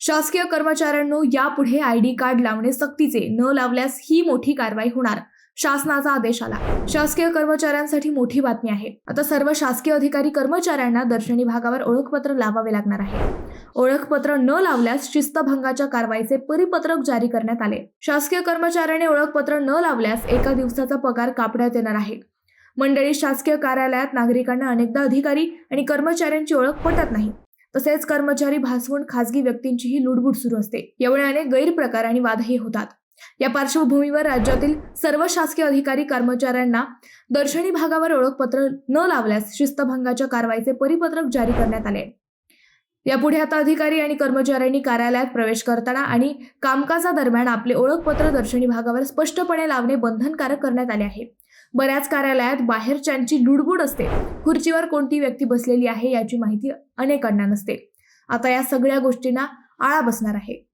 शासकीय कर्मचाऱ्यांनो यापुढे I D card लावणे सक्तीचे. न लावल्यास ही मोठी कारवाई होणार शासनाचा आदेश आला. शासकीय कर्मचाऱ्यांसाठी मोठी बातमी आहे. आता सर्व शासकीय अधिकारी कर्मचाऱ्यांना दर्शनी भागावर ओळखपत्र लावावे लागणार आहे. ओळखपत्र न लावल्यास शिस्तभंगाच्या कारवाईचे परिपत्रक जारी करण्यात आले. शासकीय कर्मचाऱ्याने ओळखपत्र न लावल्यास एका दिवसाचा पगार कापण्यात येणार आहे. मंडळी शासकीय कार्यालयात नागरिकांना अनेकदा अधिकारी आणि कर्मचाऱ्यांची ओळख पटत नाही. तसेच कर्मचारी भासवून खासगी व्यक्तींचीही लुडबुड सुरू असते. यामुळे अनेक गैरप्रकार आणि वादही होतात. या पार्श्वभूमीवर राज्यातील सर्व शासकीय अधिकारी कर्मचाऱ्यांना दर्शनी भागावर ओळखपत्र न लावल्यास शिस्तभंगाच्या कारवाईचे परिपत्रक जारी करण्यात आले. यापुढे आता अधिकारी आणि कर्मचाऱ्यांनी कार्यालयात प्रवेश करताना आणि कामकाजादरम्यान आपले ओळखपत्र दर्शनी भागावर स्पष्टपणे लावणे बंधनकारक करण्यात आले आहे. बऱ्याच कार्यालयात बाहेरच्यांची लुडबुड असते. खुर्चीवर कोणती व्यक्ती बसलेली आहे याची माहिती अनेकांना नसते. आता या सगळ्या गोष्टींना आळा बसणार आहे.